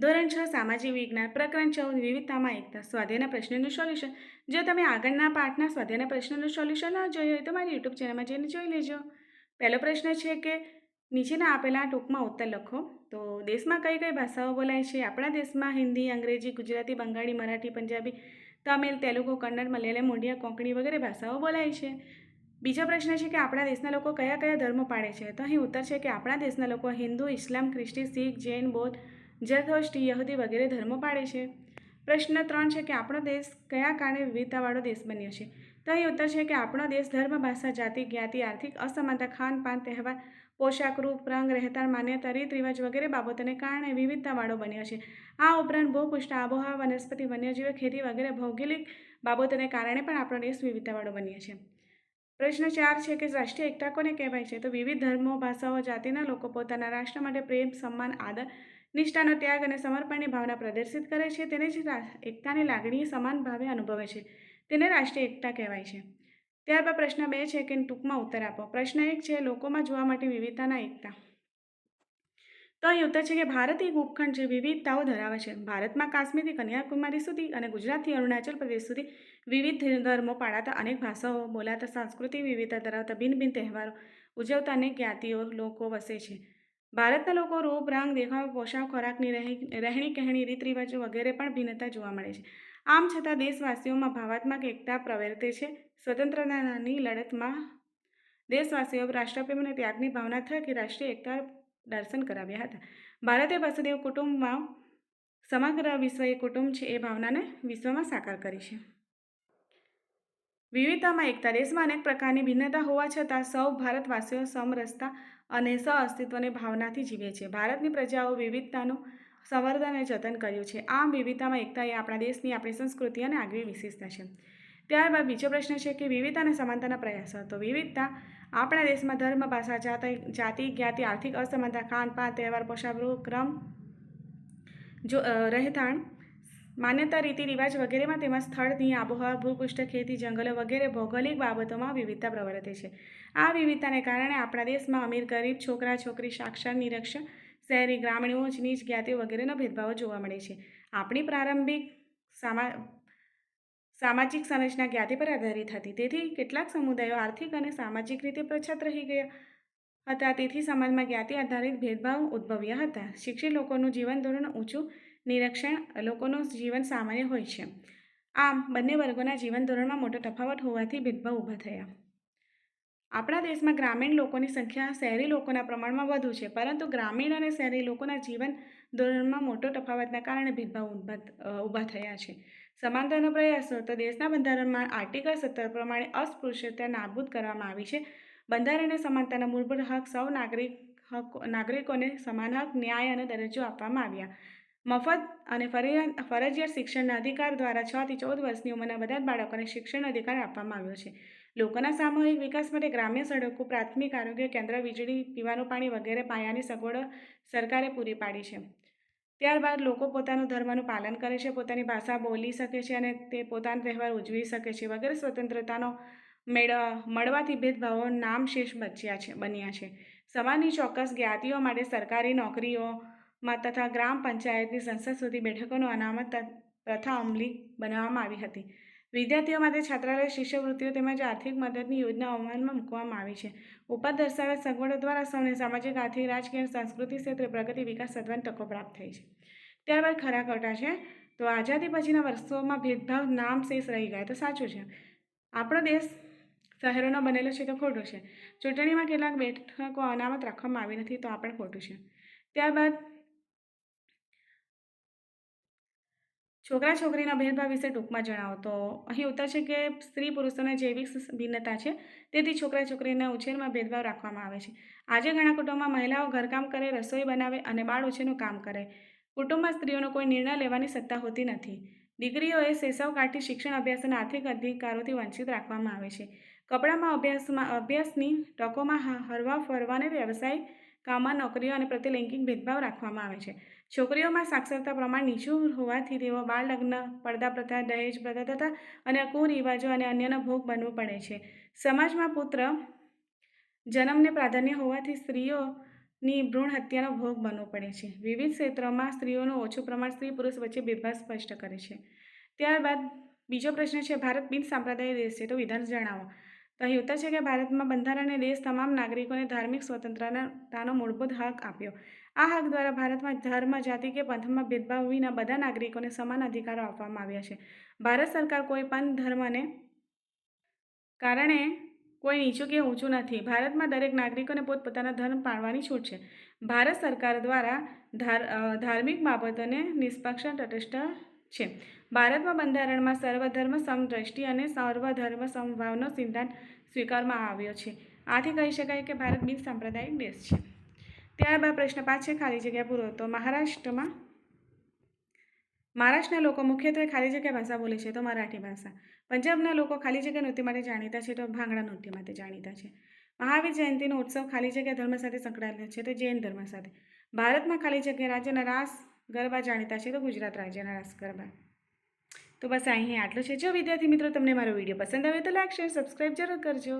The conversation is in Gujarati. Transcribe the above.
ધોરણ છ, સામાજિક વિજ્ઞાન પ્રકરણ ચૌદ, વિવિધતામાં એકતા, સ્વાધ્યાયના પ્રશ્નનું સોલ્યુશન. જો તમે આગળના પાઠના સ્વાધ્યાયના પ્રશ્નનું સોલ્યુશન ન જોયું હોય તો મારી યુટ્યુબ ચેનલમાં જઈને જોઈ લેજો. પહેલો પ્રશ્ન છે કે નીચેના આપેલા ટૂંકમાં ઉત્તર લખો. તો દેશમાં કઈ કઈ ભાષાઓ બોલાય છે? આપણા દેશમાં હિન્દી, અંગ્રેજી, ગુજરાતી, બંગાળી, મરાઠી, પંજાબી, તમિલ, તેલુગુ, કન્નડ, મલયાલમ ઓડિયા કોંકણી વગેરે ભાષાઓ બોલાય છે. બીજો પ્રશ્ન છે કે આપણા દેશના લોકો કયા કયા ધર્મો પાડે છે? તો અહીં ઉત્તર છે કે આપણા દેશના લોકો હિન્દુ, ઇસ્લામ, ખ્રિસ્તી, શીખ, જૈન, બૌદ્ધ જરદોષ્ટી યહૂદી વગેરે ધર્મો પાડે છે. પ્રશ્ન ત્રણ છે કે આપણો દેશ કયા કારણે વિવિધતાવાળો દેશ બન્યો છે? તો અહીં ઉત્તર છે કે આપણો દેશ ધર્મ, ભાષા, જાતિ, જ્ઞાતિ, આર્થિક, અસમાનતા ખાનપાન તહેવાર, પોશાક, રૂપ, રંગ રહેતાણ માન્યતા, રીત, રિવાજ વગેરે બાબતોને કારણે વિવિધતાવાળો બન્યો છે. આ ઉપરાંત ભૂપૃષ્ઠ, આબોહવા, વનસ્પતિ, વન્યજીવ, ખેતી વગેરે ભૌગોલિક બાબતોને કારણે પણ આપણો દેશ વિવિધતાવાળો બન્યો છે. પ્રશ્ન ચાર છે કે રાષ્ટ્રીય એકતા કોને કહેવાય છે? તો વિવિધ ધર્મો, ભાષાઓ, જાતિના લોકો પોતાના રાષ્ટ્ર માટે પ્રેમ, સન્માન, આદર, નિષ્ઠાનો ત્યાગ અને સમર્પણની ભાવના પ્રદર્શિત કરે છે. તેને જ એકતાની લાગણી સમાન ભાવે અનુભવે છે. તેને રાષ્ટ્રીય એકતા કહેવાય છે. ત્યારબાદ પ્રશ્ન બે છે કે ટૂંકમાં ઉત્તર આપો. પ્રશ્ન એક છે, લોકોમાં જોવા માટે વિવિધતાના એકતા. તો અહીં ઉત્તર છે કે ભારત એક ઉપખંડ છે વિવિધતાઓ ધરાવે છે. ભારતમાં કાશ્મીરથી કન્યાકુમારી સુધી અને ગુજરાતથી અરુણાચલ પ્રદેશ સુધી વિવિધ ધર્મો પાળાતા અનેક ભાષાઓ બોલાતા સાંસ્કૃતિક વિવિધતા ધરાવતા ભિન્ન ભિન્ન તહેવારો ઉજવતા અનેક જ્ઞાતિઓ લોકો વસે છે. ભારતના લોકો રૂપ, રંગ, દેખાવ, પોશાક, ખોરાકની રહેણી કહેણી રીત રિવાજો વગેરે પણ ભિન્નતા જોવા મળે છે. આમ છતાં દેશવાસીઓમાં ભાવાત્મક એકતા પ્રવર્તે છે. સ્વતંત્રતાની લડતમાં દેશવાસીઓ રાષ્ટ્રપ્રેમ અને ત્યાગની ભાવના થકી રાષ્ટ્રીય એકતા દર્શન કરાવ્યા હતા. ભારતે વસુદેવ કુટુંબમાં સમગ્ર વિશ્વ એ કુટુંબ છે એ ભાવનાને વિશ્વમાં સાકાર કરી છે. વિવિધતામાં એકતા, દેશમાં અનેક પ્રકારની ભિન્નતા હોવા છતાં સૌ ભારતવાસીઓ સમરસતા અને સહઅસ્તિત્વની ભાવનાથી જીવે છે. ભારતની પ્રજાઓ વિવિધતાનું સંવર્ધન અને જતન કર્યું છે. આમ વિવિધતામાં એકતા એ આપણા દેશની, આપણી સંસ્કૃતિ અને આગવી વિશેષતા છે. ત્યારબાદ બીજો પ્રશ્ન છે કે વિવિધતા અને સમાનતાના પ્રયાસો તો વિવિધતા આપણા દેશમાં ધર્મ, ભાષા, જાતિ જાતિ, જ્ઞાતિ, આર્થિક અસમાનતા, ખાનપાન, તહેવાર, પોશાક ક્રમ, જો રહેઠાણ, માન્યતા, રીતિ, રિવાજ વગેરેમાં તેમાં સ્થળની આબોહવા, ભૂપૃષ્ઠ, ખેતી, જંગલો વગેરે ભૌગોલિક બાબતોમાં વિવિધતા પ્રવર્તે છે. આ વિવિધતાને કારણે આપણા દેશમાં અમીર, ગરીબ, છોકરા, છોકરી, સાક્ષર, નિરક્ષર, શહેરી, ગ્રામીણો નીચ જ્ઞાતિ વગેરેનો ભેદભાવ જોવા મળે છે. આપણી પ્રારંભિક સામા સામાજિક સંરચના જ્ઞાતિ પર આધારિત હતી? તેથી કેટલાક સમુદાયો આર્થિક અને સામાજિક રીતે પછાત રહી ગયા હતા. તેથી સમાજમાં જ્ઞાતિ આધારિત ભેદભાવ ઉદ્ભવ્યા હતા? શિક્ષિત લોકોનું જીવન ધોરણ ઊંચું, નિરક્ષણ લોકોનું જીવન સામાન્ય હોય છે. આમ, બંને વર્ગોના જીવન ધોરણમાં મોટો તફાવત હોવાથી ભેદભાવ ઊભા થયા. આપણા દેશમાં ગ્રામીણ લોકોની સંખ્યા શહેરી લોકોના પ્રમાણમાં વધુ છે, પરંતુ ગ્રામીણ અને શહેરી લોકોના જીવન ધોરણમાં મોટો તફાવતના કારણે ભેદભાવ ઊભા થયા છે. સમાનતાનો પ્રયાસો તો દેશના બંધારણમાં આર્ટિકલ સત્તર પ્રમાણે અસ્પૃશ્યતા નાબૂદ કરવામાં આવી છે. બંધારણીય સમાનતાના મૂળભૂત હક સૌ નાગરિક હક, નાગરિકોને સમાન હક, ન્યાય અને દરજ્જો આપવામાં આવ્યા. મફત અને ફરિયા- ફરજિયાત શિક્ષણના અધિકાર દ્વારા છથી ચૌદ વર્ષની ઉંમરના બધા જ બાળકોને શિક્ષણ અધિકાર આપવામાં આવ્યો છે. લોકોના સામૂહિક વિકાસ માટે ગ્રામ્ય સડકો, પ્રાથમિક આરોગ્ય કેન્દ્ર, વીજળી, પીવાનું પાણી વગેરે પાયાની સગવડો સરકારે પૂરી પાડી છે. ત્યારબાદ લોકો પોતાનું ધર્મનું પાલન કરે છે, પોતાની ભાષા બોલી શકે છે અને તે પોતાનો તહેવાર ઉજવી શકે છે વગેરે. સ્વતંત્રતાનો મેળ, મળવાથી ભેદભાવો નામ શેષ બચ્યા છે, બન્યા છે. સમાજની ચોક્કસ જ્ઞાતિઓ માટે સરકારી નોકરીઓમાં તથા ગ્રામ પંચાયતની સંસદ સુધી બેઠકોનું અનામત પ્રથા અમલી બનાવવામાં આવી હતી. વિદ્યાર્થીઓ માટે છાત્રાલય, શિષ્યવૃત્તિઓ તેમજ આર્થિક મદદની યોજના અમલમાં મૂકવામાં આવી છે. ઉપર દર્શાવેલ સગવડો દ્વારા સૌને સામાજિક, આર્થિક, રાજકીય સાંસ્કૃતિક ક્ષેત્રે પ્રગતિ, વિકાસ સાધવાની તકો પ્રાપ્ત થઈ છે. ત્યારબાદ ખરા ખોટા છે. તો આઝાદી પછીના વર્ષોમાં ભેદભાવ નામ શેષ રહી ગયા. તો સાચું છે. આપણો દેશ શહેરોનો બનેલો છે તો ખોટું છે? ચૂંટણીમાં કેટલાક બેઠકો અનામત રાખવામાં આવી નથી તો આ પણ ખોટું છે. ત્યારબાદ છોકરા છોકરીના ભેદભાવ વિશે ટૂંકમાં જણાવો. તો અહીં ઉત્તર છે કે સ્ત્રી પુરુષોના જૈવિક ભિન્નતા છે. તેથી છોકરા છોકરીના ઉછેરમાં ભેદભાવ રાખવામાં આવે છે. આજે ઘણા કુટુંબમાં મહિલાઓ ઘરકામ કરે, રસોઈ બનાવે અને બાળ ઉછેરનું કામ કરે. કુટુંબમાં સ્ત્રીઓનો કોઈ નિર્ણય લેવાની સત્તા હોતી નથી. દીકરીઓએ શૈશવ કાઢી શિક્ષણ અભ્યાસ અને આર્થિક અધિકારોથી વંચિત રાખવામાં આવે છે. કપડામાં અભ્યાસમાં, અભ્યાસની તકોમાં હરવા ફરવાને વ્યવસાય, કામમાં નોકરીઓ અને પ્રતિલૈંગિક ભેદભાવ રાખવામાં આવે છે. છોકરીઓમાં સાક્ષરતા પ્રમાણ નીચું હોવાથી તેઓ બાળ લગ્ન પડદા પ્રથા, દહેજ પ્રથા તથા અને કુરિવાજો અને અન્યનો ભોગ બનવું પડે છે. સમાજમાં પુત્ર જન્મને પ્રાધાન્ય હોવાથી સ્ત્રીઓ ની ભ્રૂણ હત્યાનો ભોગ બનવો પડે છે. વિવિધ ક્ષેત્રોમાં સ્ત્રીઓનું ઓછું પ્રમાણ સ્ત્રી પુરુષ વચ્ચે ભેદભાવ સ્પષ્ટ કરે છે. ત્યારબાદ બીજો પ્રશ્ન છે, ભારત બિન સાંપ્રદાયિક દેશ છે, તો વિધાન જણાવો. અહીં છે કે ભારતમાં બંધારણે દેશ તમામ નાગરિકોને ધાર્મિક સ્વતંત્રતાનો મૂળભૂત હક આપ્યો. આ હક દ્વારા ભારતમાં ધર્મ, જાતિ કે પંથમાં ભેદભાવ વિના બધા નાગરિકોને સમાન અધિકારો આપવામાં આવ્યા છે. ભારત સરકાર કોઈ પણ ધર્મને કારણે કોઈ નીચું કે ઊંચું નથી. ભારતમાં દરેક નાગરિકોને પોતપોતાના ધર્મ પાળવાની છૂટ છે. ભારત સરકાર દ્વારા ધાર્મિક બાબતોને નિષ્પક્ષ તટસ્થ છે. ભારતમાં બંધારણમાં સર્વધર્મ સમદ્રષ્ટિ અને સર્વધર્મ સમભાવનો સિદ્ધાંત સ્વીકારવામાં આવ્યો છે. આથી કહી શકાય કે ભારત બિન સાંપ્રદાયિક દેશ છે. ત્યારબાદ પ્રશ્ન પાંચ છે, ખાલી જગ્યા પૂરો. તો મહારાષ્ટ્રમાં, મહારાષ્ટ્રના લોકો મુખ્યત્વે ખાલી જગ્યા ભાષા બોલે છે, તો મરાઠી ભાષા. પંજાબના લોકો ખાલી જગ્યા નૃત્ય માટે જાણીતા છે, તો ભાંગડા નૃત્ય માટે જાણીતા છે. મહાવીર જયંતિનો ઉત્સવ ખાલી જગ્યા ધર્મ સાથે સંકળાયેલો છે, તો જૈન ધર્મ સાથે. ભારતમાં ખાલી જગ્યા રાજ્યના રાસ ગરબા જાણીતા છે, તો ગુજરાત રાજ્યના રાસ ગરબા. તો બસ અહીં આટલું છે. જો વિદ્યાર્થી મિત્રો તમને મારો વીડિયો પસંદ આવે તો લાઈક, શેર, સબસ્ક્રાઈબ જરૂર કરજો.